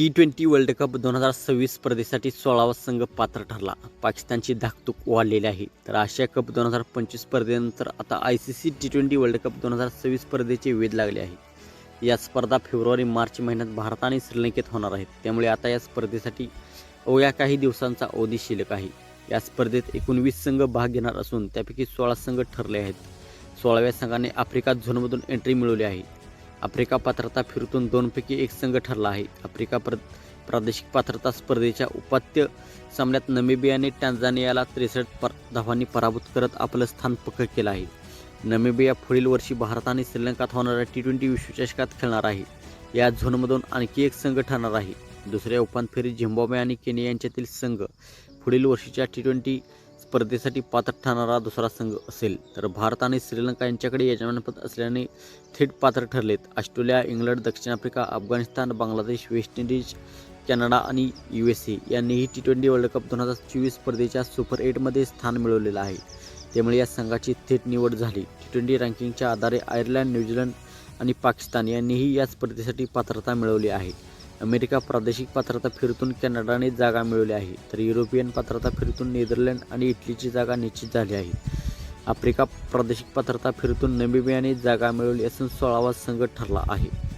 T twenty world cup दोन हजार सव्वीस स्पर्धेसाठी सोळावा संघ पात्र ठरला. पाकिस्तानची धाकतूक वाढलेली आहे. तर आशिया कप दोन हजार पंचवीस स्पर्धेनंतर आता I C C T twenty world cup दोन हजार सव्वीस स्पर्धेचे वेध लागले आहे. या स्पर्धा फेब्रुवारी मार्च महिन्यात भारत आणि श्रीलंकेत होणार आहेत. त्यामुळे आता या स्पर्धेसाठी अवघ्या काही दिवसांचा अवधी शिल्लक आहे. या स्पर्धेत एकोणवीस संघ भाग घेणार असून त्यापैकी सोळा संघ ठरले आहेत. सोळाव्या संघाने आफ्रिका झोनमधून एंट्री मिळवली आहे. आफ्रिका पात्रता फिरतून दोनपैकी एक संघ ठरला आहे. आफ्रिका प्र प्रादेशिक पात्रता स्पर्धेच्या उपात्य सामन्यात नमिबियाने टॅन्झानियाला त्रेसष्ट पर धावांनी पराभूत करत आपलं स्थान पक्क केलं आहे. नमिबिया पुढील वर्षी भारत आणि श्रीलंकात होणाऱ्या टी ट्वेंटी विश्वचषकात खेळणार आहे. या झोनमधून आणखी एक संघ ठरणार आहे. दुसऱ्या उपांत फेरीत झिम्बाब्वे आणि केनिया यांच्यातील संघ पुढील वर्षीच्या टी ट्वेंटी स्पर्धेसाठी पात्र ठरणारा दुसरा संघ असेल तर भारत आणि श्रीलंका यांच्याकडे यजमानपद असल्याने थेट पात्र ठरलेत. ऑस्ट्रेलिया इंग्लंड दक्षिण Africa Afghanistan Bangladesh West Indies Canada आणि यू एस ए यांनीही टी ट्वेंटी वर्ल्ड कप दोन हजार चोवीस स्पर्धेच्या सुपर एटमध्ये स्थान मिळवलेलं आहे. त्यामुळे या संघाची थेट निवड झाली. टी ट्वेंटी रँकिंगच्या आधारे आयर्लंड न्यूझीलंड आणि पाकिस्तान यांनीही या स्पर्धेसाठी पात्रता मिळवली आहे. अमेरिका प्रादेशिक पात्रता फिरतून कॅनडाने जागा मिळवली आहे. तर युरोपियन पात्रता फिरतून नेदरलँड आणि इटलीची जागा निश्चित झाली आहे. आफ्रिका प्रादेशिक पात्रता फिरतून नमिबियाने जागा मिळवली असून सोळावा संघ ठरला आहे.